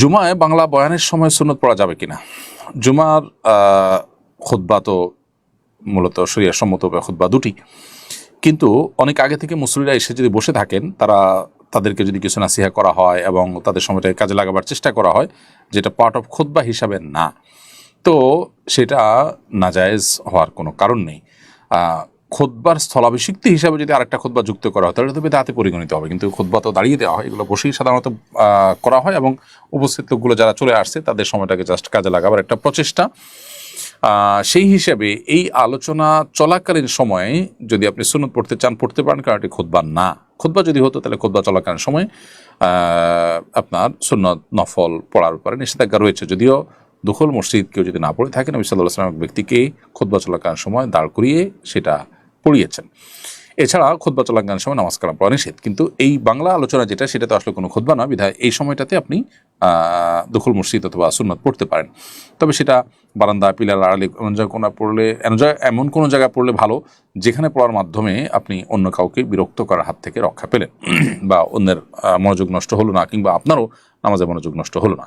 জুমায় বাংলা বয়ানের সময় সুন্নত পড়া যাবে কিনা? জুমার খুদ্া তো মূলত সম্মত খুদ্া দুটি। কিন্তু অনেক আগে থেকে মুসলিরা এসে যদি বসে থাকেন, তারা তাদেরকে যদি কিছু নাসিহা করা হয় এবং তাদের সময়টাকে কাজে লাগাবার চেষ্টা করা হয়, যেটা পার্ট অফ খুদ্া হিসাবে না। তো সেটা নাজায়েজ হওয়ার কোনো কারণ নেই। খোদবার স্থলাভিষিক্তি হিসাবে যদি আরেকটা খোদবা যুক্ত করা হয়, তাহলে তো বেদাতে পরিগণিত হবে। কিন্তু খোদবা তো দাঁড়িয়ে দেওয়া হয়, এগুলো বসেই সাধারণত করা হয় এবং উপস্থিত লোকগুলো যারা চলে আসছে, তাদের সময়টাকে জাস্ট কাজে লাগাবার একটা প্রচেষ্টা। সেই হিসাবে এই আলোচনা চলাকালীন সময়ে যদি আপনি সুন্নত পড়তে চান, পড়তে পারেন, কারণ এটি খুদ্া না। খুদ্া যদি হতো, তাহলে খুদ্া চলাকালীন সময় আপনার সুন্নত নফল পড়ার উপরে নিষেধাজ্ঞা রয়েছে। যদিও দুখল মসজিদ কেউ যদি না পড়ে থাকেন, নবী সাল্লাহ ব্যক্তিকে খুদ্া চলাকালীন সময় দাঁড় করিয়ে সেটা পড়িয়েছেন। এছাড়া খুদ্া চলাকালীন সময় নামাজ কালাম পড়া নিষেধ। কিন্তু এই বাংলা আলোচনা যেটা, সেটা তো আসলে কোনো খুদ্া না বিধায় এই সময়টাতে আপনি দখল মসজিদ অথবা সুন্নত পড়তে পারেন। তবে সেটা বারান্দা পিলার, আড়ালে এমন জায়গায় কোনো পড়লে, এমন কোনো জায়গায় পড়লে ভালো, যেখানে পড়ার মাধ্যমে আপনি অন্য কাউকে বিরক্ত করার হাত থেকে রক্ষা পেলেন। বা অন্যের মনোযোগ নষ্ট হলো না, কিংবা আপনারও নামাজে মনোযোগ নষ্ট হলো না।